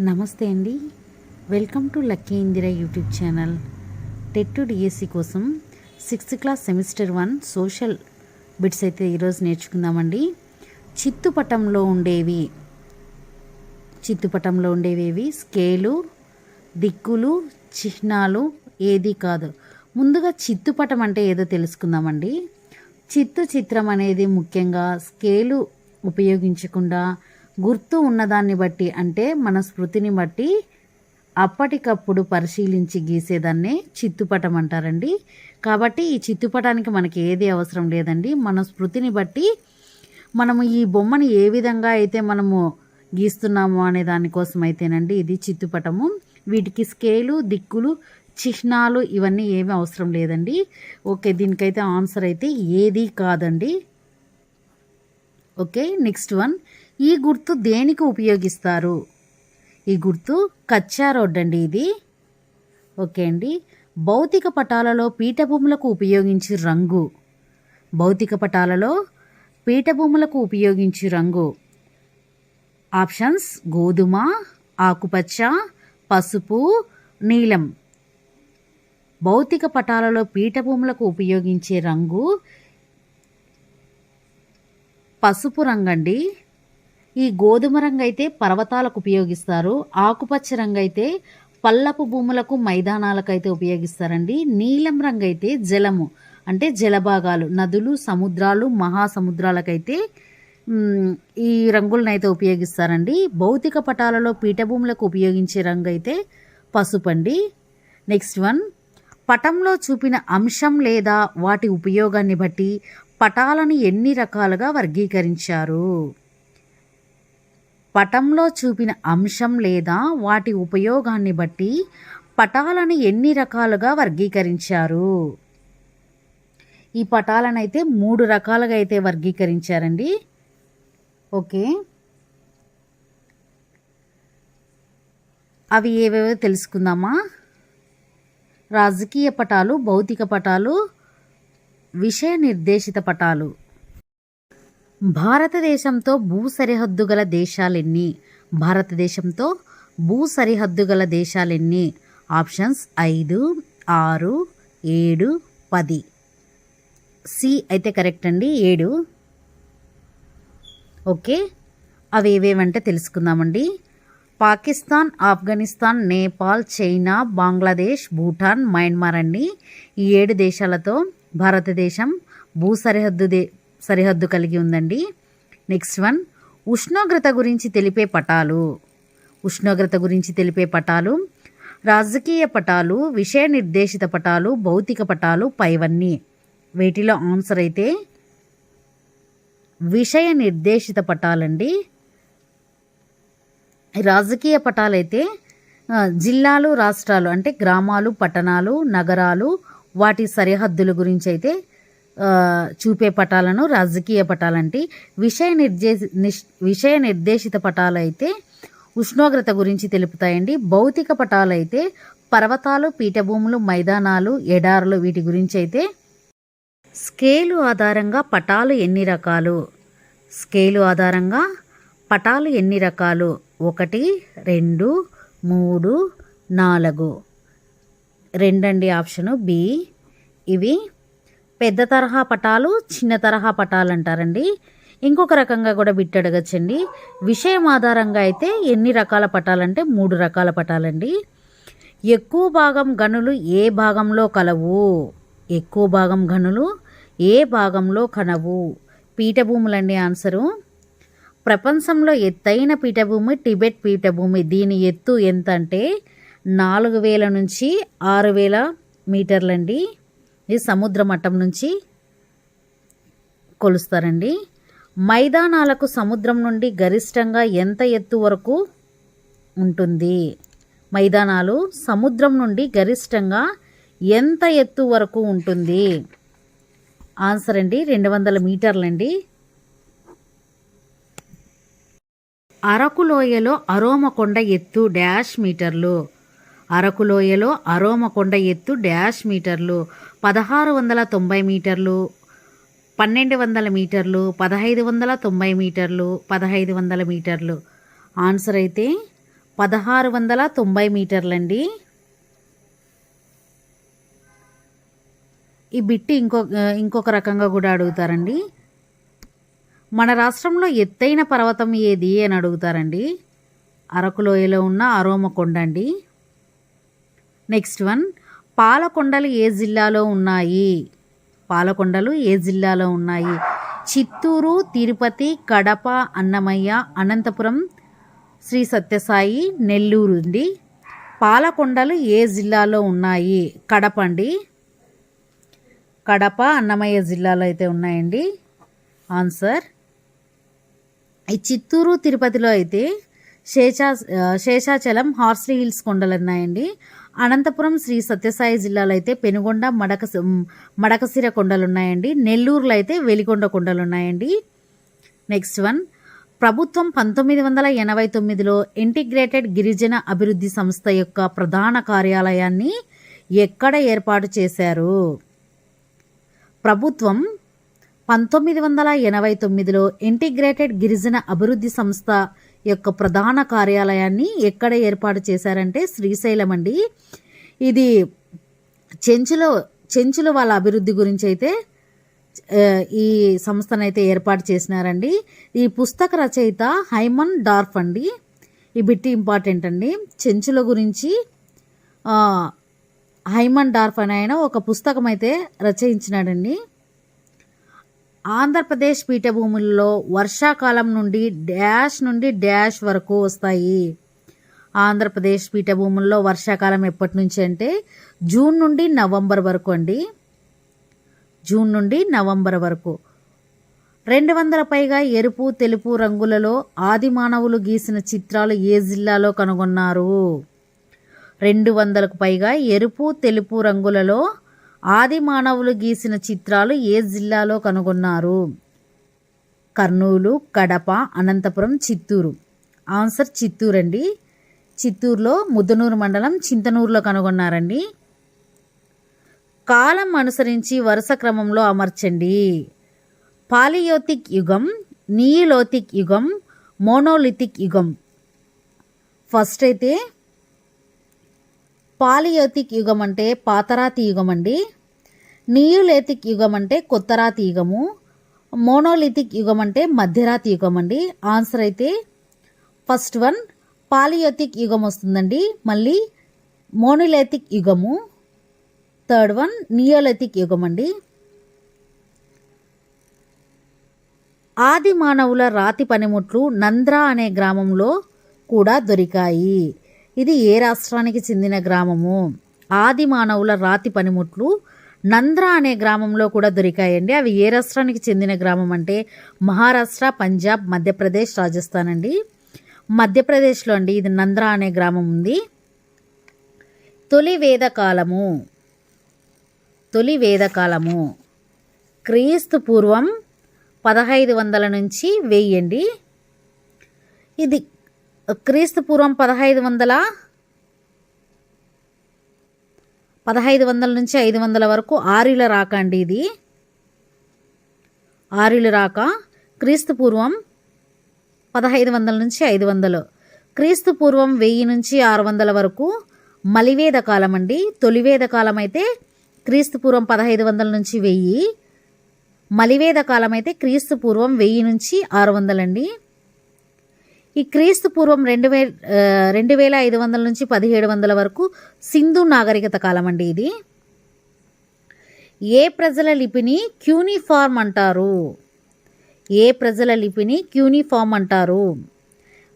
నమస్తే అండి. Welcome to lucky Indira YouTube channel. TET to DSC కోసం sixth class semester one social bits అయితే ఈరోజు నేర్చుకుందామండి. చిత్తుపటంలో ఉండేవి చిత్తుపటంలో ఉండేవేవి స్కేలు దిక్కులు చిహ్నాలు ఏది కాదు. ముందుగా చిత్తుపటం అంటే ఏదో తెలుసుకుందామండి. చిత్తు చిత్రం అనేది ముఖ్యంగా స్కేలు ఉపయోగించకుండా గుర్తు ఉన్నదాన్ని బట్టి అంటే మన స్మృతిని బట్టి అప్పటికప్పుడు పరిశీలించి గీసేదాన్నే చిత్తుపటం అంటారండి. కాబట్టి ఈ చిత్తుపటానికి మనకి ఏది అవసరం లేదండి. మన స్మృతిని బట్టి మనము ఈ బొమ్మని ఏ విధంగా అయితే మనము గీస్తున్నాము అనే దానికోసం అయితేనండి ఇది చిత్తుపటము. వీటికి స్కేలు దిక్కులు చిహ్నాలు ఇవన్నీ ఏమీ అవసరం లేదండి. ఓకే దీనికైతే ఆన్సర్ అయితే ఏది కాదండి. Okay next one. ఈ గుర్తు దేనికి ఉపయోగిస్తారు? ఈ గుర్తు కచ్చా రోడ్ అండి ఇది. ఓకే అండి. భౌతిక పటాలలో పీఠభూములకు ఉపయోగించే రంగు. భౌతిక పటాలలో పీఠభూములకు ఉపయోగించే రంగు. ఆప్షన్స్ గోధుమ ఆకుపచ్చ పసుపు నీలం. భౌతిక పటాలలో పీఠభూములకు ఉపయోగించే రంగు పసుపు రంగండి. ఈ గోధుమ రంగు అయితే పర్వతాలకు ఉపయోగిస్తారు ఆకుపచ్చ రంగు అయితే పల్లపు భూములకు మైదానాలకైతే ఉపయోగిస్తారండి. నీలం రంగు అయితే జలము అంటే జలభాగాలు నదులు సముద్రాలు మహాసముద్రాలకైతే ఈ రంగులనైతే ఉపయోగిస్తారండి. భౌతిక పటాలలో పీఠభూములకు ఉపయోగించే రంగు అయితే పసుపండి. నెక్స్ట్ వన్ పటంలో చూపిన అంశం లేదా వాటి ఉపయోగాన్ని బట్టి పటాలను ఎన్ని రకాలుగా వర్గీకరించారు? పటంలో చూపిన అంశం లేదా వాటి ఉపయోగాన్ని బట్టి పటాలను ఎన్ని రకాలుగా వర్గీకరించారు? ఈ పటాలను అయితే మూడు రకాలుగా అయితే వర్గీకరించారండి. ఓకే. అవి ఏవేవో తెలుసుకుందామా? రాజకీయ పటాలు భౌతిక పటాలు విషయ నిర్దేశిత పటాలు. భారతదేశంతో భూ సరిహద్దు గల దేశాలెన్ని? భారతదేశంతో భూ సరిహద్దు గల దేశాలెన్ని? ఆప్షన్స్ ఐదు ఆరు ఏడు పది. సి అయితే కరెక్ట్ అండి ఏడు. ఓకే. అవి ఏవేవంటే తెలుసుకుందామండి. పాకిస్తాన్ ఆఫ్ఘనిస్తాన్ నేపాల్ చైనా బంగ్లాదేశ్ భూటాన్ మయన్మార్ అండి. ఈ ఏడు దేశాలతో భారతదేశం భూ సరిహద్దు దే సరిహద్దు కలిగి ఉందండి. నెక్స్ట్ వన్ ఉష్ణోగ్రత గురించి తెలిపే పటాలు. ఉష్ణోగ్రత గురించి తెలిపే పటాలు. రాజకీయ పటాలు విషయ నిర్దేశిత పటాలు భౌతిక పటాలు పైవన్నీ. వీటిలో ఆన్సర్ అయితే విషయ నిర్దేశిత పటాలండి. రాజకీయ పటాలైతే జిల్లాలు రాష్ట్రాలు అంటే గ్రామాలు పట్టణాలు నగరాలు వాటి సరిహద్దుల గురించి అయితే చూపే పటాలను రాజకీయ పటాలంటే విషయ నిర్దేశ నిష్- విషయ నిర్దేశిత పటాలు అయితే ఉష్ణోగ్రత గురించి తెలుపుతాయండి. భౌతిక పటాలు అయితే పర్వతాలు పీఠభూములు మైదానాలు ఎడారులు వీటి గురించి అయితే స్కేలు ఆధారంగా పటాలు ఎన్ని రకాలు? స్కేలు ఆధారంగా పటాలు ఎన్ని రకాలు? ఒకటి రెండు మూడు నాలుగు. రెండండి ఆప్షను. బి ఇవి పెద్ద తరహా పటాలు చిన్న తరహా పటాలు అంటారండి ఇంకొక రకంగా కూడా బిట్ అడగచ్చండి. విషయం ఆధారంగా అయితే ఎన్ని రకాల పటాలంటే మూడు రకాల పటాలండి. ఎక్కువ భాగం గనులు ఏ భాగంలో కలవు? ఎక్కువ భాగం గనులు ఏ భాగంలో కనవు? పీఠభూములండి ఆన్సరు. ప్రపంచంలో ఎత్తైన పీఠభూమి టిబెట్ పీఠభూమి. దీని ఎత్తు ఎంత అంటే నాలుగు వేల నుంచి ఆరు వేల మీటర్లండి. ఇది సముద్ర మట్టం నుంచి కొలుస్తారండి. మైదానాలకు సముద్రం నుండి గరిష్టంగా ఎంత ఎత్తు వరకు ఉంటుంది? మైదానాలు సముద్రం నుండి గరిష్టంగా ఎంత ఎత్తు వరకు ఉంటుంది? ఆన్సర్ అండి రెండు వందల మీటర్లండి. అరకులోయలో అరోమకొండ ఎత్తు డ్యాష్ మీటర్లు. అరకులోయలో అరోమకొండ ఎత్తు డ్యాష్ మీటర్లు పదహారు వందల తొంభై మీటర్లు పన్నెండు వందల మీటర్లు పదహైదు వందల తొంభై మీటర్లు పదహైదు వందల మీటర్లు. ఆన్సర్ అయితే పదహారు వందల తొంభై మీటర్లండి. ఈ బిట్టి ఇంకో ఇంకొక రకంగా కూడా అడుగుతారండి. మన రాష్ట్రంలో ఎత్తైన పర్వతం ఏది అని అడుగుతారండి. అరకులోయలో ఉన్న అరోమ కొండ అండి నెక్స్ట్ వన్ పాలకొండలు ఏ జిల్లాలో ఉన్నాయి? పాలకొండలు ఏ జిల్లాలో ఉన్నాయి? చిత్తూరు తిరుపతి కడప అన్నమయ్య అనంతపురం శ్రీ సత్యసాయి నెల్లూరు అండి. పాలకొండలు ఏ జిల్లాలో ఉన్నాయి? కడప అండి. కడప అన్నమయ్య జిల్లాలో అయితే ఉన్నాయండి. ఆన్సర్ ఈ చిత్తూరు తిరుపతిలో అయితే శేషా శేషాచలం హార్స్లీ హిల్స్ కొండలు ఉన్నాయండి. అనంతపురం శ్రీ సత్యసాయి జిల్లాలో అయితే పెనుగొండ మడక మడకసిర కొండలు ఉన్నాయండి నెల్లూరులో అయితే వెలిగొండ కొండలు ఉన్నాయండి నెక్స్ట్ వన్ ప్రభుత్వం పంతొమ్మిది వందల ఎనభై తొమ్మిదిలో ఇంటిగ్రేటెడ్ గిరిజన అభివృద్ధి సంస్థ యొక్క ప్రధాన కార్యాలయాన్ని ఎక్కడ ఏర్పాటు చేశారు? ప్రభుత్వం పంతొమ్మిది వందల ఎనభై తొమ్మిదిలో ఇంటిగ్రేటెడ్ గిరిజన అభివృద్ధి సంస్థ యొక్క ప్రధాన కార్యాలయాన్ని ఎక్కడ ఏర్పాటు చేశారంటే శ్రీశైలం అండి. ఇది చెంచులో చెంచుల వాళ్ళ అభివృద్ధి గురించి అయితే ఈ సంస్థను అయితే ఏర్పాటు చేసినారండి. ఈ పుస్తక రచయిత హైమన్ డార్ఫ్ అండి. ఈ బిట్టి ఇంపార్టెంట్ అండి. చెంచుల గురించి హైమన్ డార్ఫ్ అని ఆయన ఒక పుస్తకం అయితే రచయించినాడండి. ఆంధ్రప్రదేశ్ పీఠభూముల్లో వర్షాకాలం నుండి డ్యాష్ నుండి డ్యాష్ వరకు వస్తాయి. ఆంధ్రప్రదేశ్ పీఠభూముల్లో వర్షాకాలం ఎప్పటి నుంచి అంటే జూన్ నుండి నవంబర్ వరకు అండి. జూన్ నుండి నవంబర్ వరకు. రెండు వందల పైగా ఎరుపు తెలుపు రంగులలో ఆది మానవులు గీసిన చిత్రాలు ఏ జిల్లాలో కనుగొన్నారు? రెండు వందలకు పైగా ఎరుపు తెలుపు రంగులలో ఆది మానవులు గీసిన చిత్రాలు ఏ జిల్లాలో కనుగొన్నారు? కర్నూలు కడప అనంతపురం చిత్తూరు. ఆన్సర్ చిత్తూరు అండి చిత్తూరులో ముద్దనూరు మండలం చింతనూరులో కనుగొన్నారండి. కాలం అనుసరించి వరుస క్రమంలో అమర్చండి. పాలియోతిక్ యుగం నియోలోతిక్ యుగం మోనోలిథిక్ యుగం. ఫస్ట్ అయితే పాలియోతిక్ యుగం అంటే పాతరాతి యుగం అండి. నియోలేతిక్ యుగం అంటే కొత్తరాతి యుగము. మోనోలిథిక్ యుగం అంటే మధ్యరాతి యుగం అండి. ఆన్సర్ అయితే ఫస్ట్ వన్ పాలియోతిక్ యుగం వస్తుందండి. మళ్ళీ మోనోలేతిక్ యుగము. థర్డ్ వన్ నియోలిథిక్ యుగం అండి. ఆది మానవుల రాతి పనిముట్లు నంద్రా అనే గ్రామంలో కూడా దొరికాయి. ఇది ఏ రాష్ట్రానికి చెందిన గ్రామము? ఆది మానవుల రాతి పనిముట్లు నంద్రా అనే గ్రామంలో కూడా దొరికాయండి. అవి ఏ రాష్ట్రానికి చెందిన గ్రామం అంటే మహారాష్ట్ర పంజాబ్ మధ్యప్రదేశ్ రాజస్థాన్ అండి. మధ్యప్రదేశ్లో అండి ఇది నంద్రా అనే గ్రామం ఉంది. తొలి వేదకాలము తొలి వేదకాలము క్రీస్తు పూర్వం పదహైదు వందల నుంచి వెయ్యండి. ఇది క్రీస్తు పూర్వం పదహైదు వందల పదహైదు వందల నుంచి ఐదు వందల వరకు ఆరుల రాక అండి ఇది. ఆరుల రాక క్రీస్తు పూర్వం పదహైదు వందల నుంచి ఐదు వందలు. క్రీస్తు పూర్వం వెయ్యి నుంచి ఆరు వందల వరకు మలివేద కాలం అండి. తొలివేద కాలం అయితే క్రీస్తు పూర్వం పదహైదు వందల నుంచి వెయ్యి మలివేద కాలం అయితే క్రీస్తు పూర్వం వెయ్యి నుంచి ఆరు వందలండి. ఈ క్రీస్తు పూర్వం రెండు వే రెండు వేల ఐదు వందల నుంచి పదిహేడు వందల వరకు సింధు నాగరికత కాలం అండి ఇది. ఏ ప్రజల లిపిని క్యూనిఫార్మ్ అంటారు? ఏ ప్రజల లిపిని క్యూనిఫార్మ్ అంటారు?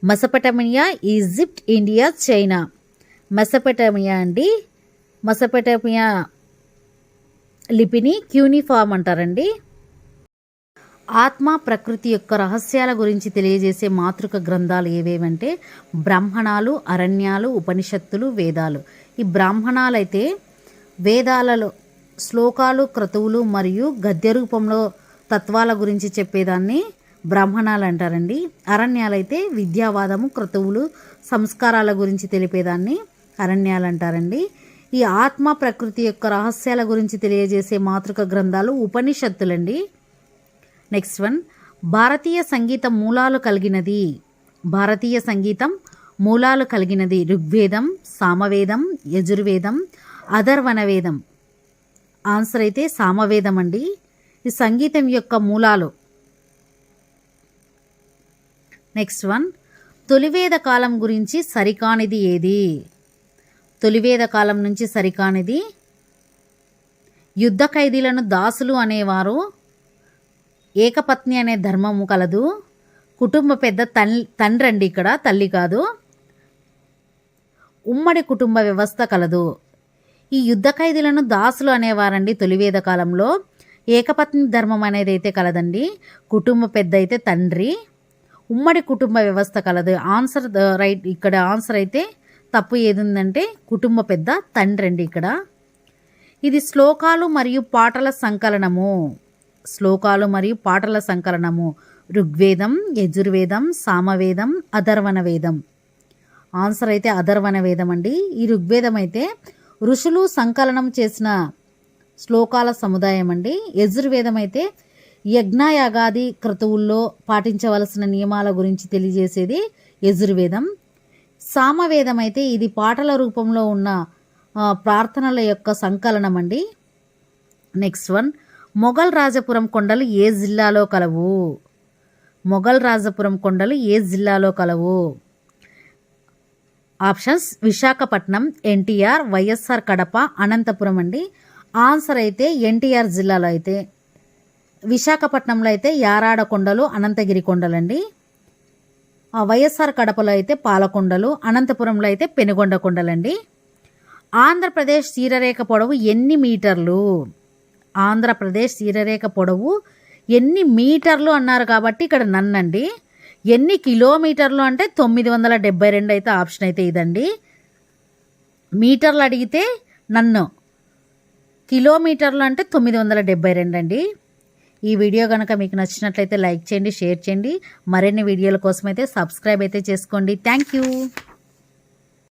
Mesopotamia Egypt India China. Mesopotamia అండి? మెసపటమియా లిపిని క్యూనిఫార్మ్ అంటారండి. ఆత్మ ప్రకృతి యొక్క రహస్యాల గురించి తెలియజేసే మాతృక గ్రంథాలు ఏవేవంటే బ్రాహ్మణాలు అరణ్యాలు ఉపనిషత్తులు వేదాలు. ఈ బ్రాహ్మణాలైతే వేదాలలో శ్లోకాలు క్రతువులు మరియు గద్య రూపంలో తత్వాల గురించి చెప్పేదాన్ని బ్రాహ్మణాలు అంటారండి. అరణ్యాలైతే విద్యావాదము క్రతువులు సంస్కారాల గురించి తెలిపేదాన్ని అరణ్యాలు అంటారండి. ఈ ఆత్మ ప్రకృతి యొక్క రహస్యాల గురించి తెలియజేసే మాతృక గ్రంథాలు ఉపనిషత్తులండి. నెక్స్ట్ వన్ భారతీయ సంగీతం మూలాలు కలిగినది. భారతీయ సంగీతం మూలాలు కలిగినది. ఋగ్వేదం సామవేదం యజుర్వేదం అధర్వణ వేదం ఆన్సర్ అయితే సామవేదం అండి. ఈ సంగీతం యొక్క మూలాలు. నెక్స్ట్ వన్ తొలివేద కాలం గురించి సరికానిది ఏది? తొలివేద కాలం నుంచి సరికానిది. యుద్ధ ఖైదీలను దాసులు అనేవారు ఏకపత్ని అనే ధర్మము కలదు. కుటుంబ పెద్ద తన్ తండ్రి అండి ఇక్కడ తల్లి కాదు. ఉమ్మడి కుటుంబ వ్యవస్థ కలదు. ఈ యుద్ధ ఖైదీలను దాసులు అనేవారండి తొలివేద కాలంలో. ఏకపత్ని ధర్మం అనేది అయితే కలదండి. కుటుంబ పెద్ద అయితే తండ్రి. ఉమ్మడి కుటుంబ వ్యవస్థ కలదు. ఆన్సర్ రైట్ ఇక్కడ ఆన్సర్ అయితే తప్పు ఏది ఉందంటే కుటుంబ పెద్ద తండ్రి అండి ఇక్కడ. ఇది శ్లోకాలు మరియు పాటల సంకలనము. శ్లోకాలు మరియు పాటల సంకలనము. ఋగ్వేదం యజుర్వేదం సామవేదం అధర్వణ వేదం ఆన్సర్ అయితే అధర్వణ వేదం అండి ఈ ఋగ్వేదం అయితే ఋషులు సంకలనం చేసిన శ్లోకాల సముదాయం అండి యజుర్వేదం అయితే యజ్ఞయాగాది క్రతువుల్లో పాటించవలసిన నియమాల గురించి తెలియజేసేది యజుర్వేదం. సామవేదం అయితే ఇది పాటల రూపంలో ఉన్న ప్రార్థనల యొక్క సంకలనం అండి నెక్స్ట్ వన్. మొఘల్ రాజపురం కొండలు ఏ జిల్లాలో కలవు? మొఘల్ రాజపురం కొండలు ఏ జిల్లాలో కలవు? ఆప్షన్స్ విశాఖపట్నం ఎన్టీఆర్ వైఎస్ఆర్ కడప అనంతపురం అండి. ఆన్సర్ అయితే ఎన్టీఆర్ జిల్లాలో అయితే. విశాఖపట్నంలో అయితే యారాడ కొండలు అనంతగిరి కొండలండి. ఆ వైఎస్ఆర్ కడపలో అయితే పాలకొండలు అనంతపురంలో అయితే పెనుగొండ కొండలండి. ఆంధ్రప్రదేశ్ తీరరేఖ పొడవు ఎన్ని మీటర్లు? ఆంధ్రప్రదేశ్ తీరరేఖ పొడవు ఎన్ని మీటర్లు అన్నారు కాబట్టి ఇక్కడ నన్నండి ఎన్ని కిలోమీటర్లు అంటే తొమ్మిది వందల డెబ్బై రెండు అయితే ఆప్షన్ అయితే ఇదండి. మీటర్లు అడిగితే నన్ను కిలోమీటర్లు అంటే తొమ్మిది వందల డెబ్బై రెండు అండి. ఈ వీడియో కనుక మీకు నచ్చినట్లయితే లైక్ చేయండి షేర్ చేయండి. మరిన్ని వీడియోల కోసం అయితే సబ్స్క్రైబ్ అయితే చేసుకోండి. Thank you